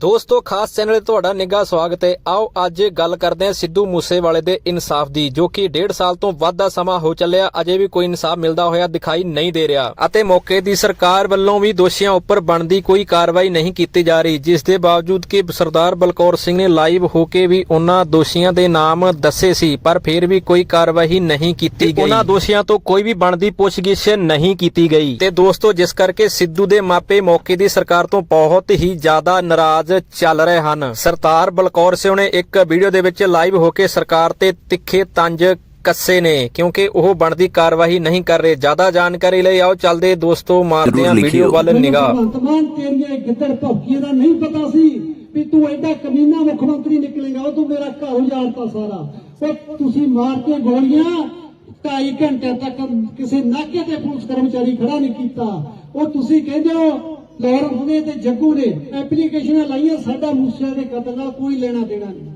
ਦੋਸਤੋ ਖਾਸ ਚੈਨਲ ਤੇ ਤੁਹਾਡਾ ਨਿੱਘਾ ਸਵਾਗਤ ਹੈ। ਆਓ ਅੱਜ ਗੱਲ ਕਰਦੇ ਹਾਂ ਸਿੱਧੂ ਮੂਸੇਵਾਲੇ ਦੇ ਇਨਸਾਫ ਦੀ ਜੋ ਕਿ 1.5 ਸਾਲ ਤੋਂ ਵੱਧ ਦਾ ਸਮਾਂ ਹੋ ਚੱਲਿਆ ਅਜੇ ਵੀ ਕੋਈ ਇਨਸਾਫ ਮਿਲਦਾ ਹੋਇਆ ਦਿਖਾਈ ਨਹੀਂ ਦੇ ਰਿਹਾ। ਅਤੇ ਮੌਕੇ ਦੀ ਸਰਕਾਰ ਵੱਲੋਂ ਵੀ ਦੋਸ਼ੀਆਂ ਉੱਪਰ ਬਣਦੀ ਕੋਈ ਕਾਰਵਾਈ ਨਹੀਂ ਕੀਤੀ ਜਾ ਰਹੀ ਜਿਸ ਦੇ ਬਾਵਜੂਦ ਕਿ ਸਰਦਾਰ ਬਲਕੌਰ ਸਿੰਘ ਨੇ ਲਾਈਵ ਹੋ ਕੇ ਵੀ ਉਹਨਾਂ ਦੋਸ਼ੀਆਂ ਦੇ ਨਾਮ ਦੱਸੇ ਸੀ ਪਰ ਫਿਰ ਵੀ ਕੋਈ ਕਾਰਵਾਈ ਨਹੀਂ ਕੀਤੀ ਗਈ। ਉਹਨਾਂ ਦੋਸ਼ੀਆਂ ਤੋਂ ਕੋਈ ਵੀ ਬਣਦੀ ਪੁੱਛਗਿੱਛ ਨਹੀਂ ਕੀਤੀ ਗਈ। ਤੇ ਦੋਸਤੋ ਜਿਸ ਕਰਕੇ ਸਿੱਧੂ ਦੇ ਮਾਪੇ ਮੌਕੇ ਦੀ ਸਰਕਾਰ ਤੋਂ ਬਹੁਤ ਹੀ ਜ਼ਿਆਦਾ ਨਾਰਾਜ਼ ਚੱਲ ਰਹੇ ਹਨ। ਸਰਦਾਰ ਬਲਕੌਰ ਸਿੰਘ ਨੇ ਇੱਕ ਵੀਡੀਓ ਦੇ ਵਿੱਚ ਲਾਈਵ ਹੋ ਕੇ ਸਰਕਾਰ ਤੇ ਤਿੱਖੇ ਤੰਜ ਕੱਸੇ ਨੇ ਕਿਉਂਕਿ ਉਹ ਬਣਦੀ ਕਾਰਵਾਈ ਨਹੀਂ ਕਰ ਰਹੇ। ਜ਼ਿਆਦਾ ਜਾਣਕਾਰੀ ਲਈ ਆਓ ਚੱਲਦੇ ਦੋਸਤੋ ਮਾਰਦੇ ਜ਼ਰੂਰ ਵੀਡੀਓ। ਵੱਲ ਨਿਗਾਹ। ਭਗਵੰਤ ਮਾਨ ਤੇਰੀਆਂ ਇਹ ਗਿੱਦੜ ਭੌਕੀਆਂ ਦਾ ਨਹੀਂ ਪਤਾ ਸੀ ਵੀ ਤੂੰ ਐਡਾ ਕਮੀਨਾ ਮੁੱਖ ਮੰਤਰੀ ਨਿਕਲੇਗਾ ਉਹ ਤੂੰ ਮੇਰਾ ਘਰ ਉਜਾੜਤਾ ਸਾਰਾ। ਉਹ ਤੁਸੀਂ ਮਾਰ ਕੇ ਗੋਲੀਆਂ ਢਾਈ ਘੰਟੇ ਤੱਕ ਕਿਸੇ ਨਾਕੇ ਤੇ ਪੁਲਿਸ ਕਰਮਚਾਰੀ ਖੜਾ ਨਹੀਂ ਕੀਤਾ। ਉਹ ਤੁਸੀਂ ਕਹਿੰਦੇ ਹੋ ਲਾਰੈਂਸ ਨੇ ਤੇ ਜੱਗੂ ਨੇ ਐਪਲੀਕੇਸ਼ਨਾਂ ਲਾਈਆਂ, ਸਾਡਾ ਮੂਸੇ ਦੇ ਕਤਲ ਨਾਲ ਕੋਈ ਲੈਣਾ ਦੇਣਾ ਨਹੀਂ।